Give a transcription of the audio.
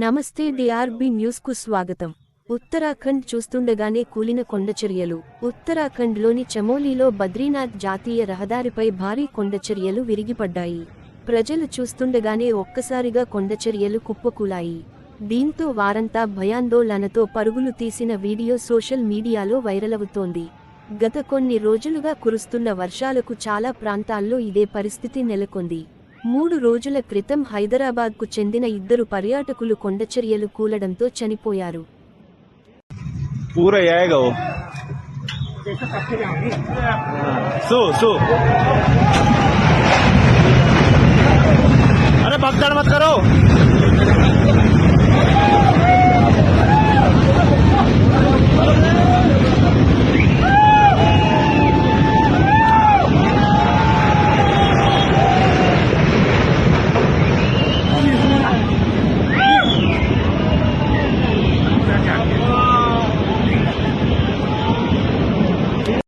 నమస్తే డిఆర్బి న్యూస్కు స్వాగతం. ఉత్తరాఖండ్ చూస్తుండగానే కూలిన కొండచర్యలు. ఉత్తరాఖండ్లోని చమోలీలో బద్రీనాథ్ జాతీయ రహదారిపై భారీ కొండచర్యలు విరిగిపడ్డాయి. ప్రజలు చూస్తుండగానే ఒక్కసారిగా కొండచర్యలు కుప్పకూలాయి. దీంతో వారంతా భయాందోళనతో పరుగులు తీసిన వీడియో సోషల్ మీడియాలో వైరలవుతోంది. గత కొన్ని రోజులుగా కురుస్తున్న వర్షాలకు చాలా ప్రాంతాల్లో ఇదే పరిస్థితి నెలకొంది. మూడు రోజుల క్రితం హైదరాబాద్కు చెందిన ఇద్దరు పర్యాటకులు కొండచర్యలు కూలడంతో చనిపోయారు. पूरा